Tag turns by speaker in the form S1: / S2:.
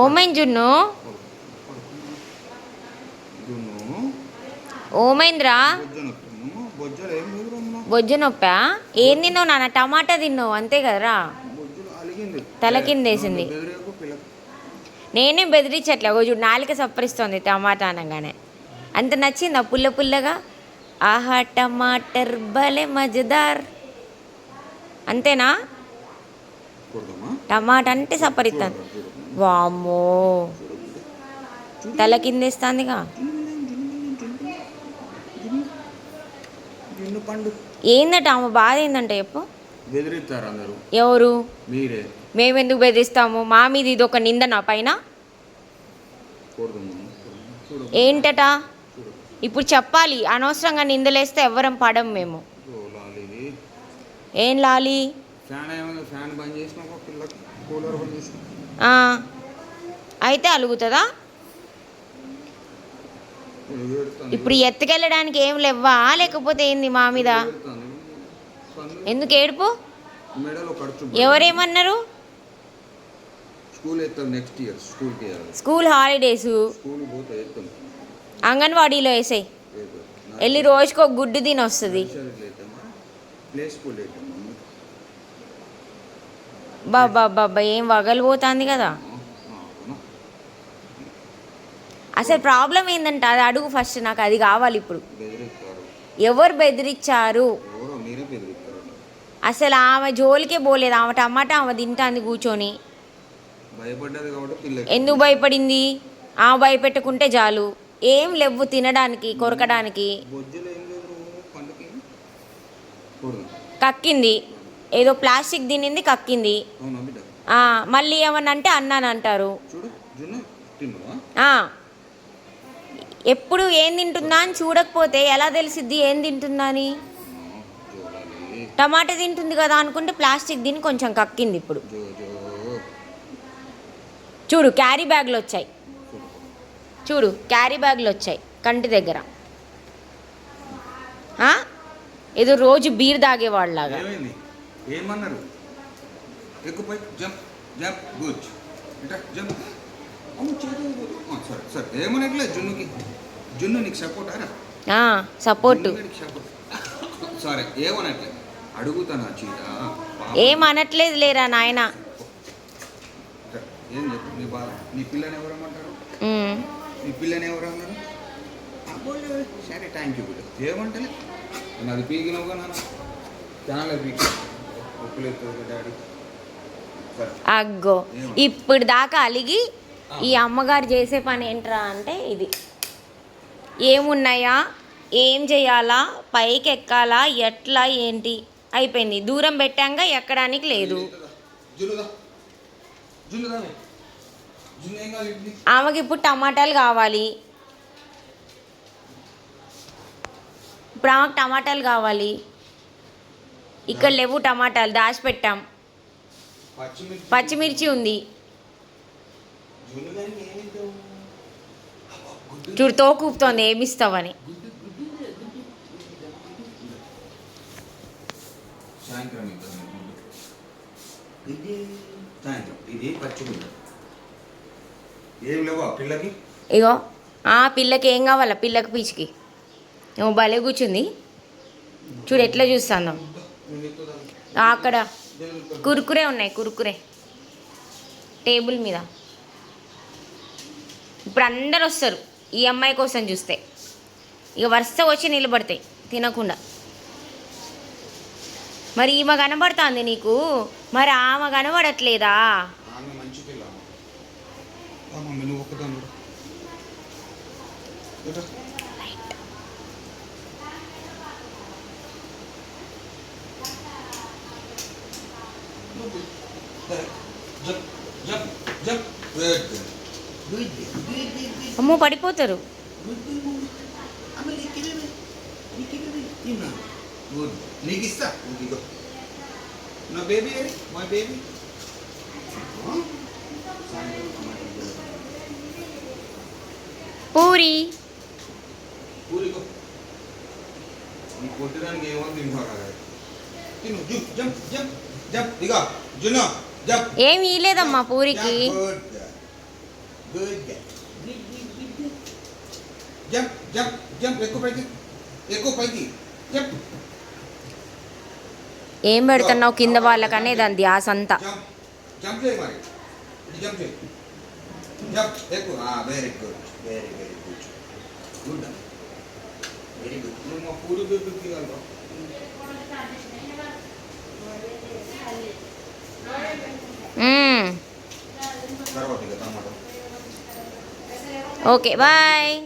S1: ఓమైంది జున్ను. ఓమైందిరా?
S2: బొజ్జ
S1: నొప్పా ఏం తిన్నావు నాన్న? టమాటా తిన్నావు అంతే కదరా? తల.
S2: బెదిరేకు పిల్లకి
S1: నేనే బెదిరించట్లే. ఓ చూడు నాలుక సప్పరిస్తోంది టమాటా అనగానే. అంత నచ్చిందా పుల్ల పుల్లగా? ఆహా టమాటర్ భలే మజదార్. అంతేనా? టమాటా అంటే సప్పరిస్తాను వామ్మో. తల కిందేస్తాందిగా ఏందట ఆమె బాధ ఏందంట చెప్పు. ఎవరు?
S2: మీరే.
S1: మేమెందుకు బెదిరిస్తాము? మా మీద ఇది ఒక నిందన పైన?
S2: కొడదాము చూడు
S1: ఏంటట? ఇప్పుడు చెప్పాలి. అనవసరంగా నిందలేస్తే ఎవ్వరం పడం మేము
S2: లాలి
S1: ఏం లాలి
S2: ఫ్యాన్ ఏమైంది ఫ్యాన్ బంద్ చేసిన ఒక పిల్లకి కూలర్ బంద్ చేసిన
S1: ఆ, అయితే అలుగుతుందా. ఇప్పుడు ఎత్తుకెళ్ళడానికి ఏం లేవ్వా? లేకపోతే ఏంది మా మీద? ఎందుకు ఏడుపు? ఎవరేమన్నారు?
S2: School holidays.
S1: అంగన్వాడీలో వేసాయి. వెళ్ళి రోజుకు ఒక గుడ్డు తిని వస్తుంది బాబా బాబా ఏం వగలిపోతుంది కదా. అసలు ప్రాబ్లం ఏంటంటే అది అడుగు ఫస్ట్ నాకు అది కావాలి ఇప్పుడు. ఎవరు బెదిరించారు అసలు ఆమె జోలికే పోలేదు. ఆమె టమాటా ఆమె తింటాంది కూర్చొని. ఎందుకు భయపడింది? ఆమె భయపెట్టుకుంటే చాలు. ఏం లేవు తినడానికి కొరకడానికి. కక్కింది. ఏదో ప్లాస్టిక్ తినింది కక్కింది. మళ్ళీ ఏమన్నా అంటే అన్నాను అంటారు ఎప్పుడు ఏం తింటుందా అని చూడకపోతే ఎలా తెలిసిద్ది ఏం తింటుందా అని టమాటా తింటుంది కదా అనుకుంటే ప్లాస్టిక్ తిని కొంచెం కక్కింది ఇప్పుడు. చూడు క్యారీ బ్యాగ్లు వచ్చాయి.
S2: చూడు
S1: క్యారీ బ్యాగ్లు వచ్చాయి కంటి దగ్గర? ఏదో రోజు బీర్ తాగేవాళ్ళలాగా.
S2: ఏమన్నారు? ఎక్కుపోయి జంప్ జంప్ గుడ్ ఇటా జంప్ అవును సరే సరే. ఏమనట్లే జున్నుకి? జున్ను నీకు సపోర్ట్ అరా
S1: ఆ, సపోర్టు
S2: సరే ఏమనట్లే? అడుగుతానా చీట పాపం.
S1: ఏం అనట్లేదు లేరా నాయన?
S2: ఏం చెప్పు? నీ బాధ. నీ పిల్లని ఎవరమ్మంటారు. నీ పిల్లని ఎవరన్నారు సరే థ్యాంక్ యూ ఏమంటలే? నాది పీకినవుగా నాన్న. చాలా పీకి.
S1: అగ్గో. ఇప్పుడు దాకా అలిగి ఈ అమ్మగారు చేసే పని ఏంట్రా అంటే ఇది. ఏమున్నాయా? ఏం చేయాలా? పైకి ఎక్కాలా? ఎట్లా? ఏంటి? అయిపోయింది. దూరం పెట్టాక ఎక్కడానికి లేదు. ఆమెకి ఇప్పుడు టమాటాలు కావాలి. ఇప్పుడు ఆమెకు టమాటాలు కావాలి. ఇక్కడ లేవు టమాటాలు దాచిపెట్టాం
S2: పచ్చిమిర్చి.
S1: ఉంది. చూడు తోకూపుతోంది ఏమిస్తావని ఇగో ఆ పిల్లకి ఏం కావాలా? పిల్లకి పీచుకి ఏమో భలే కూర్చుంది. చూడు ఎట్లా చూస్తాను అక్కడ. కురుకురే ఉన్నాయి కురుకురే. టేబుల్ మీద. ఇప్పుడు అందరు వస్తారు ఈ అమ్మాయి కోసం చూస్తే. ఇక వరుస వచ్చి నిలబడతాయి తినకుండా. మరి ఈమె కనబడుతుంది నీకు? మరి ఆమె కనబడట్లేదా?
S2: మంచి పిల్ల. నువ్వు ఒక్కదాని jump jump jump good good good
S1: అమ్మో పడిపోతారు.
S2: గుడ్ నీకు ఇస్తా ఇదిగో నా బేబీ మై బేబీ
S1: పూరి.
S2: కొట్టడానికి ఏమో తింటావు కదా తిను జంప్ జంప్ జంప్ జంప్ ఇగో జున్ను జంప్.
S1: ఏం ఇలేదమ్మా పూరికి?
S2: Good good jump jump jump ఎక్కువ పైకి ఎక్కువ పైకి. జంప్.
S1: ఏం పెడుతున్నావు కింద వాళ్ళకనే దాని ధ్యాస అంతా
S2: జంప్ జంప్ చేయి మరి. ఇది జంప్ చేయి. జంప్ ఎక్కువ. Very good very very good good very good నువ్వు మా పూరి బేబీ తీయాలి
S1: ఓకే బాయ్